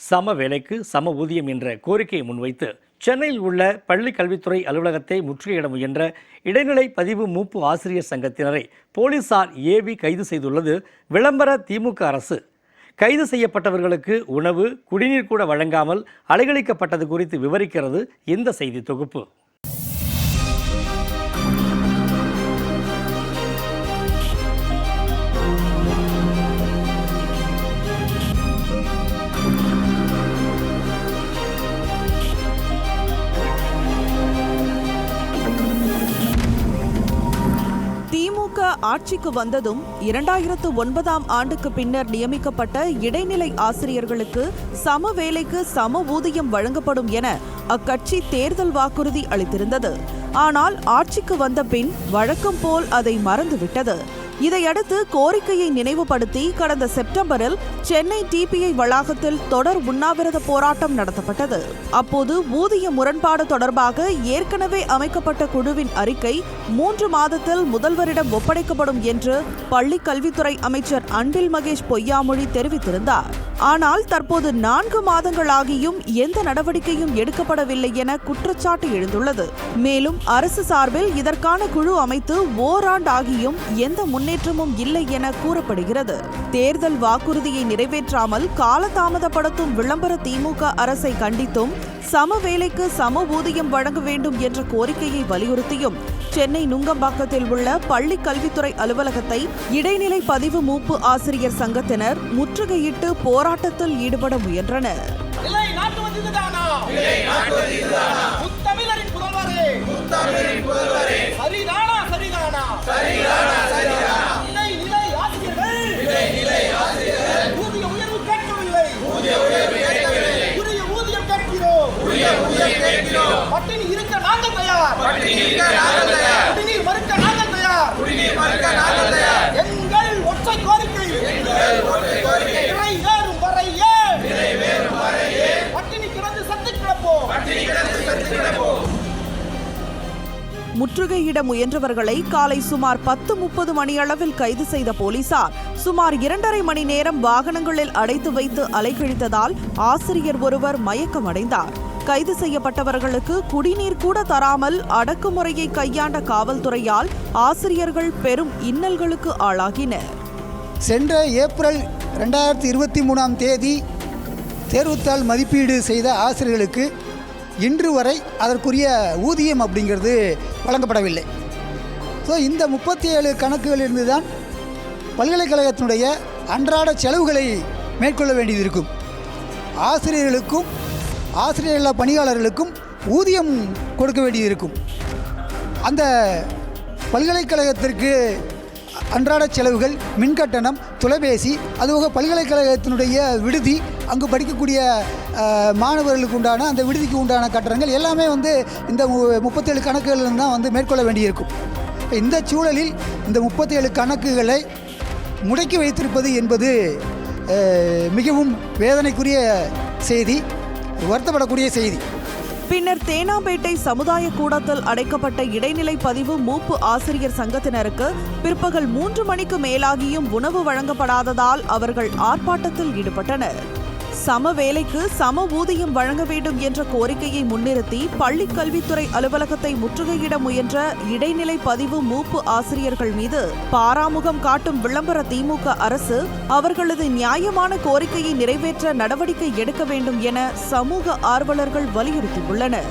சம வேலைக்கு சம ஊதியம் என்ற கோரிக்கையை முன்வைத்து சென்னையில் உள்ள பள்ளி கல்வித்துறை அலுவலகத்தை முற்றுகையிட முயன்ற இடைநிலை பதிவு மூப்பு ஆசிரியர் சங்கத்தினரை போலீசார் ஏவி கைது செய்துள்ளது விளம்பர திமுக அரசு. கைது செய்யப்பட்டவர்களுக்கு உணவு குடிநீர் கூட வழங்காமல் அலைகழிக்கப்பட்டது குறித்து விவரிக்கிறது இந்த செய்தி தொகுப்பு. திமுக ஆட்சிக்கு வந்ததும் இரண்டாயிரத்து ஒன்பதாம் ஆண்டுக்கு பின்னர் நியமிக்கப்பட்ட இடைநிலை ஆசிரியர்களுக்கு சம வேலைக்கு சம ஊதியம் வழங்கப்படும் என அக்கட்சி தேர்தல் வாக்குறுதி அளித்திருந்தது. ஆனால் ஆட்சிக்கு வந்த பின் வழக்கம் போல் அதை மறந்துவிட்டது. இதையடுத்து கோரிக்கையை நினைவுபடுத்தி கடந்த செப்டம்பரில் சென்னை டிபிஐ வளாகத்தில் தொடர் உண்ணாவிரத போராட்டம் நடத்தப்பட்டது. அப்போது ஊதிய முரண்பாடு தொடர்பாக ஏற்கனவே அமைக்கப்பட்ட குழுவின் அறிக்கை மூன்று மாதத்தில் முதல்வரிடம் ஒப்படைக்கப்படும் என்று பள்ளி கல்வித்துறை அமைச்சர் அன்பில் மகேஷ் பொய்யாமொழி தெரிவித்திருந்தார். ஆனால் தற்போது நான்கு மாதங்களாகியும் எந்த நடவடிக்கையும் எடுக்கப்படவில்லை என குற்றச்சாட்டு எழுந்துள்ளது. மேலும் அரசு சார்பில் இதற்கான குழு அமைத்து ஓராண்டாகியும் எந்த முன்னேற்றமும் இல்லை என கூறப்படுகிறது. தேர்தல் வாக்குறுதியை நிறைவேற்றாமல் காலதாமதப்படுத்தும் விளம்பர திமுக அரசை கண்டித்தும் சம வேலைக்கு சம ஊதியம் வழங்க வேண்டும் என்ற கோரிக்கையை வலியுறுத்தியும் சென்னை நுங்கம்பாக்கத்தில் உள்ள பள்ளி கல்வித்துறை அலுவலகத்தை இடைநிலை பதிவு மூப்பு ஆசிரியர் சங்கத்தினர் முற்றுகையிட்டு போராட்டத்தில் ஈடுபட முயன்றனர். பட்டினி இருக்க நாங்கள் தயார். குடிநீர் மறுக்க நாங்கள் தயார். எங்கள் ஒற்றை கோரிக்கை. பட்டினி கிடந்து சத்து கிடப்போம். முற்றுகையிட முயன்றவர்களை காலை சுமார் பத்து முப்பது மணியளவில் கைது செய்த போலீசார் சுமார் இரண்டரை மணி நேரம் வாகனங்களில் அடைத்து வைத்து அலைக்கழித்ததால் ஆசிரியர் ஒருவர் மயக்கமடைந்தார். கைது செய்யப்பட்டவர்களுக்கு குடிநீர் கூட தராமல் அடக்குமுறையை கையாண்ட காவல்துறையால் ஆசிரியர்கள் பெரும் இன்னல்களுக்கு ஆளாகினர். சென்ற ஏப்ரல் ரெண்டாயிரத்தி இருபத்தி மூணாம் தேதி தேர்வுத்தாள் மதிப்பீடு செய்த ஆசிரியர்களுக்கு இன்று வரை அதற்குரிய ஊதியம் அப்படிங்கிறது வழங்கப்படவில்லை. ஸோ இந்த முப்பத்தி ஏழு கணக்குகளிலிருந்து தான் பல்கலைக்கழகத்தினுடைய அன்றாட செலவுகளை மேற்கொள்ள வேண்டியது இருக்கும். ஆசிரியர்களுக்கும் ஆசிரியர்கள பணியாளர்களுக்கும் ஊதியம் கொடுக்க வேண்டியிருக்கும். அந்த பல்கலைக்கழகத்திற்கு அன்றாட செலவுகள் மின்கட்டணம் தொலைபேசி அதுபோக பல்கலைக்கழகத்தினுடைய விடுதி அங்கு படிக்கக்கூடிய மாணவர்களுக்கு உண்டான அந்த விடுதிக்கு உண்டான கட்டணங்கள் எல்லாமே வந்து இந்த மு- முப்பத்தேழு கணக்குகளில் தான் வந்து மேற்கொள்ள வேண்டியிருக்கும். இந்த சூழலில் இந்த முப்பத்தேழு கணக்குகளை முடக்கி வைத்திருப்பது என்பது மிகவும் வேதனைக்குரிய செய்தி. வருத்தப்படக்கூடிய செய்தி. பின்னர் தேனாம்பேட்டை சமுதாய கூடத்தில் அடைக்கப்பட்ட இடைநிலை பதிவு மூப்பு ஆசிரியர் சங்கத்தினருக்கு பிற்பகல் மூன்று மணிக்கு மேலாகியும் உணவு வழங்கப்படாததால் அவர்கள் ஆர்ப்பாட்டத்தில் ஈடுபட்டனர். சம வேலைக்கு சம ஊதியம் வழங்க வேண்டும் என்ற கோரிக்கையை முன்னிறுத்தி பள்ளி கல்வித்துறை அலுவலகத்தை முற்றுகையிட முயன்ற இடைநிலை பதிவு மூப்பு ஆசிரியர்கள் மீது பாராமுகம் காட்டும் விளம்பர திமுக அரசு அவர்களது நியாயமான கோரிக்கையை நிறைவேற்ற நடவடிக்கை எடுக்க வேண்டும் என சமூக ஆர்வலர்கள் வலியுறுத்தியுள்ளனர்.